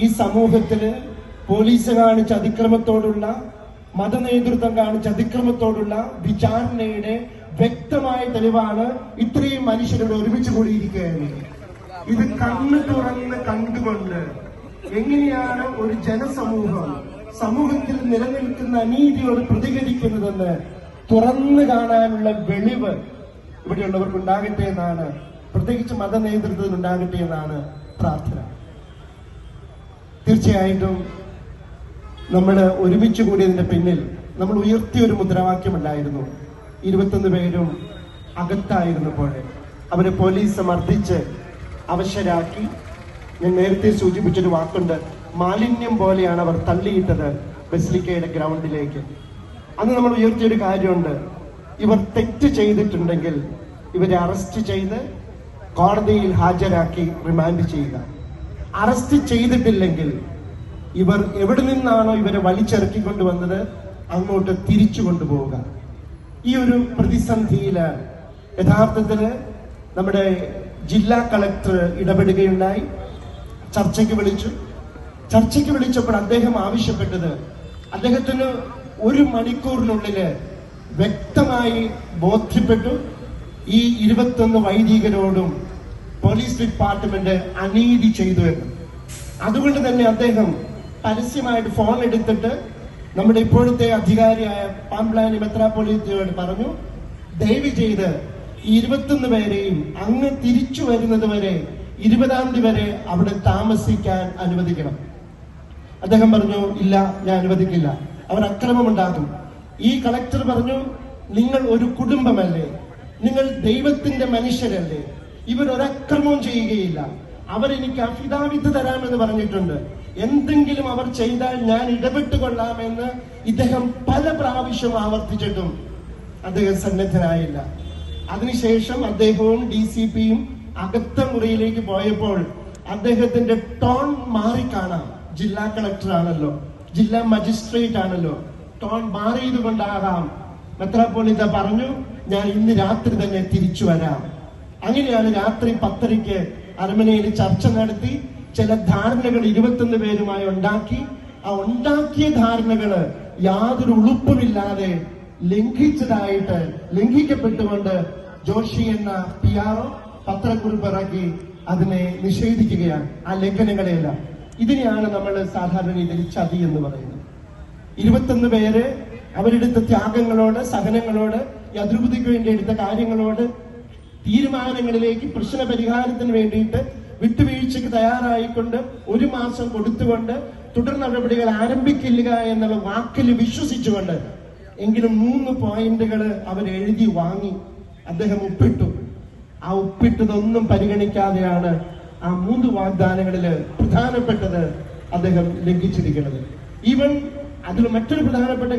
ഈ സമൂഹത്തിൽ പോലീസ് കാണിച്ച അതിക്രമത്തോടുള്ള മതനേതൃത്വം കാണിച്ച അതിക്രമത്തോടുള്ള വിചാരണയുടെ വ്യക്തമായ തെളിവാണ് ഇത്രയും മനുഷ്യരോട് ഒരുമിച്ച് കൂടിയിരിക്കുകയാണ്. ഇത് കണ്ണ് തുറന്ന് കണ്ടുകൊണ്ട് എങ്ങനെയാണ് ഒരു ജനസമൂഹം സമൂഹത്തിൽ നിലനിൽക്കുന്ന അനീതിയോട് പ്രതികരിക്കുന്നതെന്ന് തുറന്നു കാണാനുള്ള വെളിവ് ഇവിടെയുള്ളവർക്ക് ഉണ്ടാകട്ടെ എന്നാണ്. പ്രത്യേകിച്ച് മതനേതൃത്വത്തിന് ഉണ്ടാകട്ടെ എന്നാണ് പ്രാർത്ഥന. തീർച്ചയായിട്ടും നമ്മൾ ഒരുമിച്ച് കൂടിയതിന്റെ പിന്നിൽ നമ്മൾ ഉയർത്തിയ ഒരു മുദ്രാവാക്യമുണ്ടായിരുന്നു ഇരുപത്തൊന്ന് പേരും അകത്തായിരുന്നപ്പോൾ അവരെ പോലീസ് മർദ്ദിച്ച് അവശരാക്കി. ഞാൻ നേരത്തെ സൂചിപ്പിച്ചൊരു വാക്കുണ്ട്. മാലിന്യം പോലെയാണ് അവർ തള്ളിയിട്ടത് ബസ്ലിക്കയുടെ ഗ്രൗണ്ടിലേക്ക്. അന്ന് നമ്മൾ ഉയർത്തിയൊരു കാര്യമുണ്ട്. ഇവർ തെറ്റ് ചെയ്തിട്ടുണ്ടെങ്കിൽ ഇവരെ അറസ്റ്റ് ചെയ്ത് കോടതിയിൽ ഹാജരാക്കി റിമാൻഡ് ചെയ്യുക. അറസ്റ്റ് ചെയ്തിട്ടില്ലെങ്കിൽ ഇവർ എവിടെ നിന്നാണോ ഇവരെ വലിച്ചിറക്കിക്കൊണ്ടുവന്നത് അങ്ങോട്ട് തിരിച്ചു കൊണ്ടുപോവുക. ഈ ഒരു പ്രതിസന്ധിയിൽ യഥാർത്ഥത്തിൽ നമ്മുടെ ജില്ലാ കളക്ടർ ഇടപെടുകയുണ്ടായി. ചർച്ചയ്ക്ക് വിളിച്ചു. ചർച്ചയ്ക്ക് വിളിച്ചപ്പോൾ അദ്ദേഹം ആവശ്യപ്പെട്ടത് അദ്ദേഹത്തിന് ഒരു മണിക്കൂറിനുള്ളിൽ വ്യക്തമായി ബോധ്യപ്പെട്ടു. ഈ ഇരുപത്തൊന്ന് വൈദികരോടും പോലീസ് ഡിപ്പാർട്ട്മെന്റ് അനീതി ചെയ്തു എന്ന്. അതുകൊണ്ട് തന്നെ അദ്ദേഹം പരസ്യമായിട്ട് ഫോൺ എടുത്തിട്ട് നമ്മുടെ ഇപ്പോഴത്തെ അധികാരിയായ പാംപ്ലാനി മെത്രാപ്പൊലീത്തയോട് പറഞ്ഞു ദയവ് ചെയ്ത് ഇരുപത്തൊന്ന് പേരെയും അങ്ങ് തിരിച്ചു വരുന്നത് വരെ ഇരുപതാം തീയതി വരെ അവിടെ താമസിക്കാൻ അനുവദിക്കണം. അദ്ദേഹം പറഞ്ഞു ഇല്ല ഞാൻ അനുവദിക്കില്ല. അവർ അക്രമമുണ്ടാകും ഈ കളക്ടർ പറഞ്ഞു നിങ്ങൾ ഒരു കുടുംബമല്ലേ? നിങ്ങൾ ദൈവത്തിന്റെ മനുഷ്യരല്ലേ? ഇവർ ഒരക്രമവും ചെയ്യുകയില്ല. അവരെനിക്ക് അഫിതാവിത്ത് തരാമെന്ന് പറഞ്ഞിട്ടുണ്ട്. എന്തെങ്കിലും അവർ ചെയ്താൽ ഞാൻ ഇടപെട്ട് കൊള്ളാമെന്ന് ഇദ്ദേഹം പല പ്രാവശ്യം ആവർത്തിച്ചിട്ടും അദ്ദേഹം സന്നദ്ധനായില്ല. അതിനുശേഷം അദ്ദേഹവും ഡി സി പിയും അകത്ത മുറിയിലേക്ക് പോയപ്പോൾ അദ്ദേഹത്തിന്റെ ടോൺ മാറിക്കാണാം. ജില്ലാ കളക്ടർ ആണല്ലോ ജില്ലാ മജിസ്ട്രേറ്റ് ആണല്ലോ ടോൺ മാറിയത് കൊണ്ടാകാം മെത്രാപ്പോളിത പറഞ്ഞു ഞാൻ ഇന്ന് രാത്രി തന്നെ തിരിച്ചു വരാം. അങ്ങനെയാണ് രാത്രി പത്തരയ്ക്ക് അരമനയിൽ ചർച്ച നടത്തി. ചില ധാരണകൾ ഇരുപത്തൊന്ന് പേരുമായി ഉണ്ടാക്കി ആ ഉണ്ടാക്കിയ ധാരണകൾ യാതൊരു ഉളുപ്പുമില്ലാതെ ലംഘിച്ചതായിട്ട് ലംഘിക്കപ്പെട്ടുകൊണ്ട് ജോഷി എന്ന പി ആർ പത്രക്കുറിപ്പ് ഇറക്കി അതിനെ നിഷേധിക്കുകയാണ്. ആ ലംഘനങ്ങളെയെല്ലാം. ഇതിനെയാണ് നമ്മൾ സാധാരണ രീതിയിൽ ചതി എന്ന് പറയുന്നത്. ഇരുപത്തൊന്ന് പേര് അവരെടുത്ത ത്യാഗങ്ങളോട് സഹനങ്ങളോട് അതിർബുദ്ധിക്ക് വേണ്ടി എടുത്ത കാര്യങ്ങളോട് തീരുമാനങ്ങളിലേക്ക് പ്രശ്ന പരിഹാരത്തിന് വേണ്ടിയിട്ട് വിട്ടുവീഴ്ചയ്ക്ക് തയ്യാറായിക്കൊണ്ട് ഒരു മാസം കൊടുത്തുകൊണ്ട് തുടർ നടപടികൾ ആരംഭിക്കില്ല എന്നുള്ള വാക്കിൽ വിശ്വസിച്ചുകൊണ്ട് എങ്കിലും മൂന്ന് പോയിന്റുകൾ അവർ എഴുതി വാങ്ങി അദ്ദേഹം ഒപ്പിട്ടു. ആ ഒപ്പിട്ടതൊന്നും പരിഗണിക്കാതെയാണ് ആ മൂന്ന് വാഗ്ദാനങ്ങളിൽ പ്രധാനപ്പെട്ടത് അദ്ദേഹം ലംഘിച്ചിരിക്കുന്നത്. ഈവൻ അതിൽ മറ്റൊരു പ്രധാനപ്പെട്ട